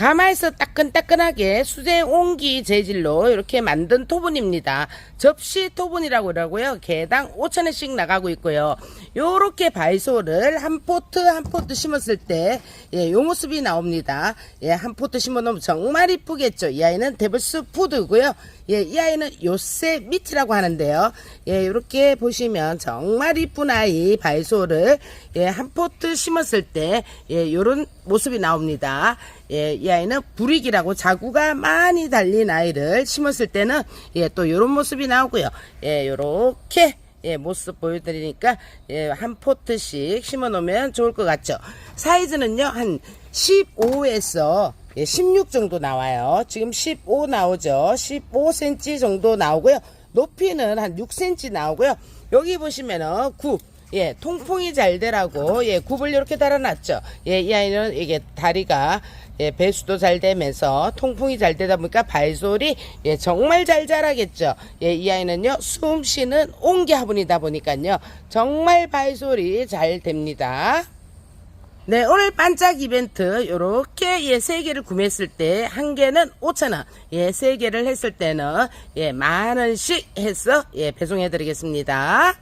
가마에서 따끈따끈하게 수제 옹기 재질로 이렇게 만든 토분입니다. 접시 토분이라고 그러고요. 개당 5천원씩 나가고 있고요. 요렇게 바이솔을 한 포트 한 포트 심었을 때, 예, 요 모습이 나옵니다. 예, 한 포트 심어 놓으면 정말 이쁘겠죠. 이 아이는 데블스 푸드고요. 예, 이 아이는 요새 밑이라고 하는데요. 예, 이렇게 보시면 정말 이쁜 아이 바이솔을 예, 한 포트 심었을 때, 예, 요런 모습이 나옵니다. 예, 이 아이는 불익이라고 자구가 많이 달린 아이를 심었을 때는 예, 또 요런 모습이 나오고요. 예, 요렇게 예, 모습 보여드리니까 예, 한 포트씩 심어 놓으면 좋을 것 같죠. 사이즈는요, 한 15에서 예, 16 정도 나와요. 지금 15 나오죠. 15cm 정도 나오고요. 높이는 한 6cm 나오고요. 여기 보시면은 9. 예, 통풍이 잘 되라고, 예, 굽을 이렇게 달아놨죠. 예, 이 아이는 이게 다리가, 예, 배수도 잘 되면서 통풍이 잘 되다 보니까 발솔이, 예, 정말 잘 자라겠죠. 예, 이 아이는요, 숨 쉬는 옹기 화분이다 보니까요, 정말 발솔이 잘 됩니다. 네, 오늘 반짝 이벤트 요렇게 예, 세 개를 구매했을 때 한 개는 5,000원. 예, 세 개를 했을 때는 예, 만 원씩 해서 예, 배송해 드리겠습니다.